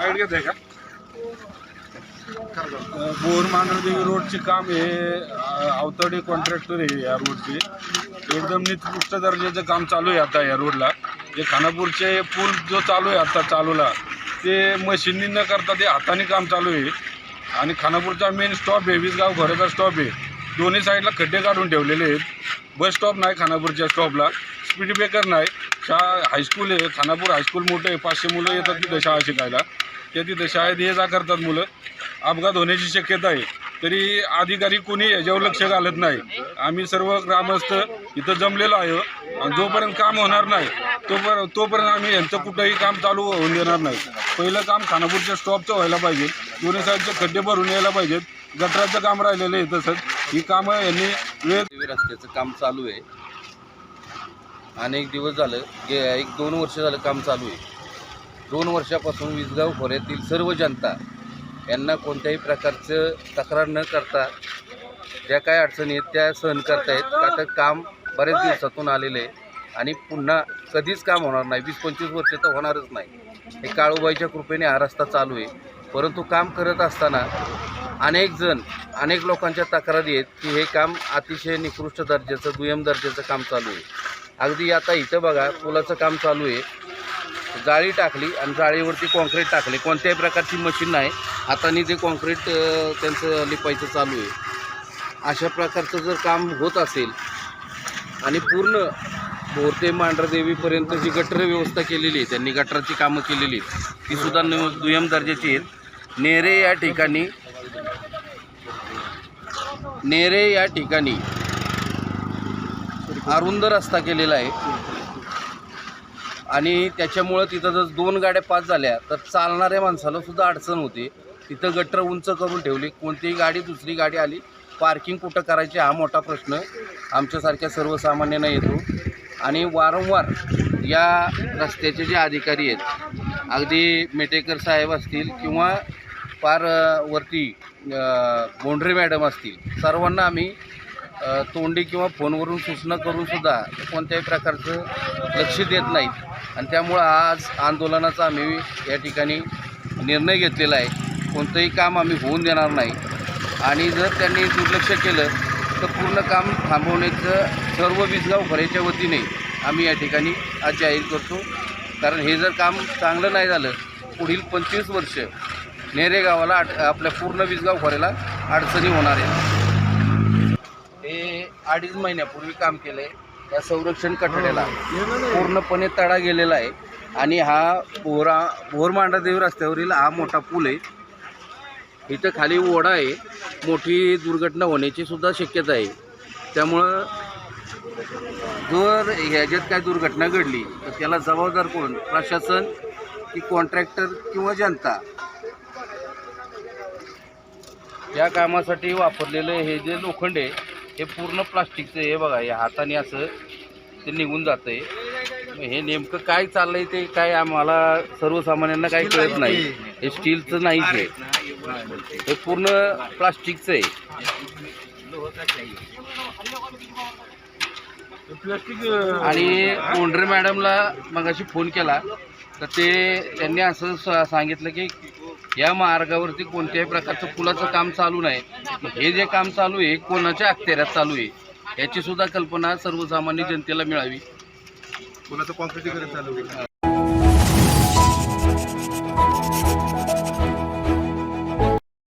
Bite घेत आहे का? बोर रोडचे काम हे अवतडी अवतडे कॉन्ट्रॅक्टर आहे या रोडचे. एकदम निकृष्ट दर्जाचं काम चालू आहे आता या रोडला. जे खानापूरचे पूल जो चालू आहे आता चालूला ते मशीननी न करता ते हाताने काम चालू आहे. आणि खानापूरचा मेन स्टॉप आहे वीसगाव घराचा स्टॉप आहे. दोन्ही साईडला खड्डे काढून ठेवलेले आहेत. बस स्टॉप नाही खानापूरच्या स्टॉपला स्पीड ब्रेकर नाही. शा हायस्कूल आहे खानापूर हायस्कूल मोठं आहे पाचशे मुलं येतात तिथं शाळा शिकायला. ते तिथं शाळेत ये जा करतात मुलं. अपघात होण्याची शक्यता आहे. तरी अधिकारी कोणी याच्यावर लक्ष घालत नाही. आम्ही सर्व ग्रामस्थ इथं जमलेलो आहे. आणि जोपर्यंत काम होणार नाही तोपर्यंत तोपर्यंत आम्ही यांचं कुठंही काम चालू होऊन देणार नाही. पहिलं काम खानापूरच्या स्टॉपचं व्हायला पाहिजे. दोन्ही साईडचे खड्डे भरून यायला पाहिजेत. गटराचं काम राहिलेलं आहे तसंच. ही कामं यांनी वेळ रस्त्याचं काम चालू आहे. अनेक दिवस झालं गे एक दोन वर्ष झालं काम चालू आहे. दोन वर्षापासून विसगाव खोऱ्यातील सर्व जनता यांना कोणत्याही प्रकारचं तक्रार न करता ज्या काय अडचणी आहेत त्या सहन करतायत. का तर काम बऱ्याच दिवसातून आलेलं आहे आणि पुन्हा कधीच काम होणार नाही. वीस पंचवीस वर्ष तर होणारच नाही. हे काळूबाईच्या कृपेने हा रस्ता चालू आहे. परंतु काम करत असताना अनेक जण अनेक लोकांच्या तक्रारी आहेत की हे काम अतिशय निकृष्ट दर्जाचं दुय्यम दर्जाचं काम चालू आहे. अगदी आता इथं बघा पुलाचं काम चालू आहे. जाळी टाकली आणि जाळीवरती कॉन्क्रीट टाकले. कोणत्याही प्रकारची मशीन नाही. हाताने ते कॉन्क्रीट त्यांचं लिपायचं चालू आहे. अशा प्रकारचं जर काम होत असेल आणि पूर्ण भोरते मांढरदेवीपर्यंत जी गटर व्यवस्था केलेली आहे त्यांनी गटराची कामं केलेली आहेत ती सुद्धा न दुय्यम दर्जाची आहेत. नेरे या ठिकाणी नेरे या ठिकाणी अरुंद रस्ता केलेला आहे. आणि त्याच्यामुळं तिथं जर दोन गाड्या पास झाल्या तर चालणाऱ्या माणसाला सुद्धा अडचण होते. तिथं गटर उंच करून ठेवली. कोणतीही गाडी दुसरी गाडी आली पार्किंग कुठं करायची हा मोठा प्रश्न. आमच्यासारख्या सर्वसामान्यांना येतो. आणि वारंवार या रस्त्याचे जे अधिकारी आहेत अगदी मेटेकर साहेब असतील किंवा फार वरती गोंढरे मॅडम असतील सर्वांना आम्ही तोंडी किंवा फोनवरून सूचना करून सुद्धा कोणत्याही प्रकारचं लक्ष देत नाहीत. आणि त्यामुळं आज आंदोलनाचा आम्ही या ठिकाणी निर्णय घेतलेला आहे. कोणतंही काम आम्ही होऊन देणार नाही. आणि जर त्यांनी दुर्लक्ष केलं तर पूर्ण काम थांबवण्याचं सर्व वीजगाव खरेच्या वतीने आम्ही या ठिकाणी आज जाहीर करतो. कारण हे जर काम चांगलं नाही झालं पुढील पंचवीस वर्ष नेरे गावाला आपल्या पूर्ण वीजगाव खोऱ्याला अडचणी होणार आहे अडीच महिन्यापूर्वी काम केलं आहे या संरक्षण कठड्याला पूर्णपणे तडा गेलेला आहे. आणि हा बोरा बोरमांडादेवी रस्त्यावरील हा मोठा पूल आहे. इथं खाली ओढा आहे. मोठी दुर्घटना होण्याची सुद्धा शक्यता आहे. त्यामुळं जर ह्याच्यात काय दुर्घटना घडली तर त्याला जबाबदार कोण? प्रशासन की कॉन्ट्रॅक्टर किंवा जनता? या कामासाठी वापरलेलं हे जे लोखंड आहे हे पूर्ण प्लास्टिकचं आहे बघा हे हाताने असं ते निघून जातं आहे हे नेमकं काय चाललंय ते काय आम्हाला सर्वसामान्यांना काही कळत नाही. हे स्टीलचं नाहीच आहे हे पूर्ण प्लास्टिकचं आहे. प्लास्टिक आणि कोंढरे मॅडमला मगाशी फोन केला तर ते त्यांनी असं स- सांगितलं की या मार्गावरती कोणत्याही प्रकारचं पुलाचं काम चालू नाही. हे जे काम चालू आहे कोणाच्या अखत्याऱ्यात चालू आहे याची सुद्धा कल्पना सर्वसामान्य जनतेला मिळावी. पुलाचं कॉन्क्रिटीकरण चालू